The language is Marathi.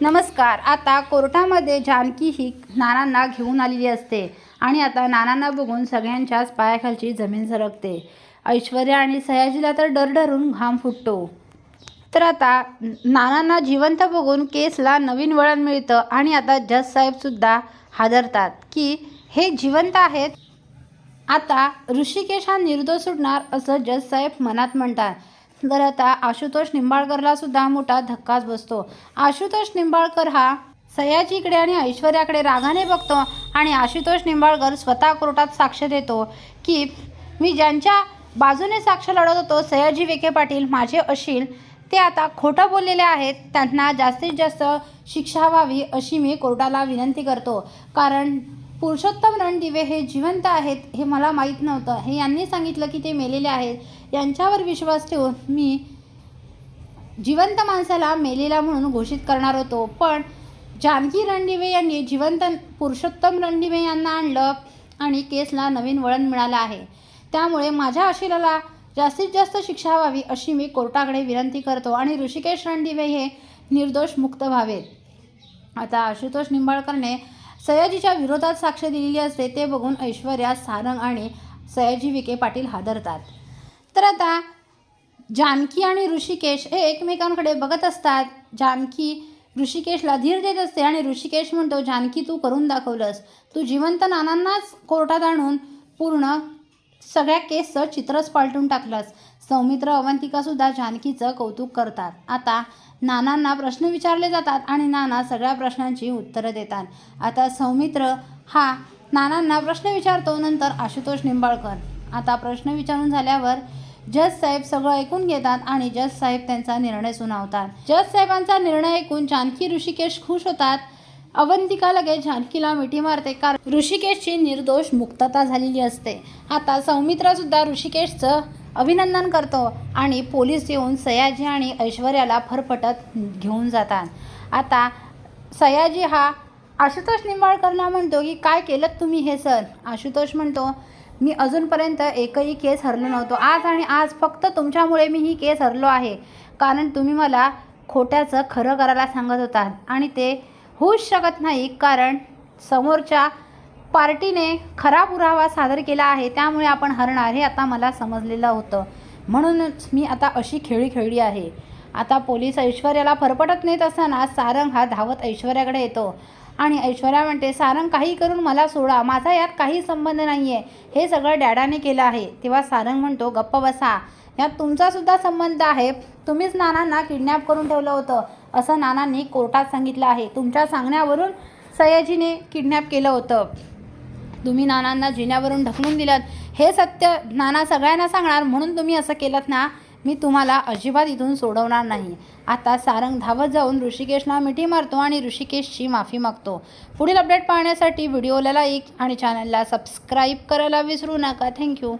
नमस्कार आता कोर्टामध्ये जानकी ही नानांना घेऊन आलेली असते आणि आता नानांना बघून सगळ्यांच्याच पायाखालची जमीन सरकते. ऐश्वर्या आणि सयाजीला तर डरडरून घाम फुटतो. तर आता नानांना जिवंत बघून केसला नवीन वळण मिळतं आणि आता जज साहेबसुद्धा हादरतात की हे जिवंत आहेत. आता ऋषिकेश हा निर्दोष सुटणार असं जज साहेब मनात म्हणतात. तर आता आशुतोष निंबाळकरला सुद्धा मोठा धक्काच बसतो. आशुतोष निंबाळकर हा सयाजीकडे आणि ऐश्वर्याकडे रागाने बघतो आणि आशुतोष निंबाळकर स्वतः कोर्टात साक्ष देतो की मी ज्यांच्या बाजूने साक्ष लढत होतो सयाजी विखे पाटील माझे अशील ते आता खोटं बोललेले आहेत त्यांना जास्तीत जास्त शिक्षा व्हावी अशी मी कोर्टाला विनंती करतो. कारण पुरुषोत्तम रणदिवे हे जिवंत आहेत हे मला माहीत नव्हतं. हे यांनी सांगितलं की ते मेलेले आहेत. यांच्यावर विश्वास ठेवून मी जिवंत माणसाला मेलेला म्हणून घोषित करणार होतो. पण जानकी रणदिवे यांनी जिवंत पुरुषोत्तम रणदिवे यांना आणलं आणि केसला नवीन वळण मिळालं आहे. त्यामुळे माझ्या आशिलाला जास्तीत जास्त शिक्षा व्हावी अशी मी कोर्टाकडे विनंती करतो आणि ऋषिकेश रणदिवे हे निर्दोष मुक्त व्हावेत. आता आशुतोष निंबाळकरने सयाजीच्या विरोधात साक्ष दिलेली असते ते बघून ऐश्वर्या सारंग आणि सयाजी विखे पाटील हादरतात. तर आता जानकी आणि ऋषिकेश हे एकमेकांकडे बघत असतात. जानकी ऋषिकेशला धीर देत असते आणि ऋषिकेश म्हणतो जानकी तू करून दाखवलंस. तू जिवंत नानांनाच कोर्टात आणून पूर्ण सगळ्या केसचं चित्रच पालटून टाकलंस. सौमित्र अवंतिकासुद्धा जानकीचं कौतुक करतात. आता नानांना प्रश्न विचारले जातात आणि नाना सगळ्या प्रश्नांची उत्तरं देतात. आता सौमित्र हा नानांना प्रश्न विचारतो नंतर आशुतोष निंबाळकर. आता प्रश्न विचारून झाल्यावर जज साहेब सगळं ऐकून घेतात आणि जज साहेब त्यांचा निर्णय सुनावतात. जज साहेबांचा निर्णय ऐकून जानकी ऋषिकेश खुश होतात. अवंतिका लगेच जानकीला मिठी मारते कारण ऋषिकेशची निर्दोष मुक्तता झालेली असते. आता सौमित्रासुद्धा ऋषिकेशचं अभिनंदन करतो आणि पोलीस येऊन सयाजी आणि ऐश्वर्याला फरफटत घेऊन जातात. आता सयाजी हा आशुतोष निंबाळकरला म्हणतो की काय केलं तुम्ही हे सर? आशुतोष म्हणतो मी अजूनपर्यंत एकही केस हरलो नव्हतो. आज आणि आज फक्त तुमच्यामुळे मी ही केस हरलो आहे. कारण तुम्ही मला खोट्याचं खरं करायला सांगत होतात आणि ते होऊच शकत नाही. कारण समोरच्या पार्टीने खरा पुरावा सादर केला आहे त्यामुळे आपण हरणार हे आता मला समजलेलं होतं. म्हणूनच मी आता अशी खेळी खेळली आहे. आता पोलीस ऐश्वर्याला फरफटत नेत असताना सारंग हा धावत ऐश्वर्याकडे येतो. आणि ऐश्वर्या म्हणते सारंग काही करून मला सोडा. माझा यात काही संबंध नाही आहे हे सगळं डॅडाने केलं आहे. तेव्हा सारंग म्हणतो गप्प बसा. यात तुमचासुद्धा संबंध आहे. तुम्हीच नानांना किडनॅप करून ठेवलं होतं. असं नानांनी कोर्टात सांगितलं आहे. तुमच्या सांगण्यावरून सयाजीने किडनॅप केलं होतं. तुम्ही नानांना जिन्यावरून ढकलून दिलात. हे सत्य नाना सगळ्यांना सांगणार म्हणून तुम्ही असं केलं ना मी तुम्हाला अजिबात इथून सोडवणार नाही. आता सारंग धावत जाऊन ऋषिकेशला मिठी मारतो आणि ऋषिकेशची माफी मागतो. पुढील अपडेट पाहण्यासाठी व्हिडिओला लाईक आणि चॅनलला सबस्क्राईब करायला विसरू नका. थँक्यू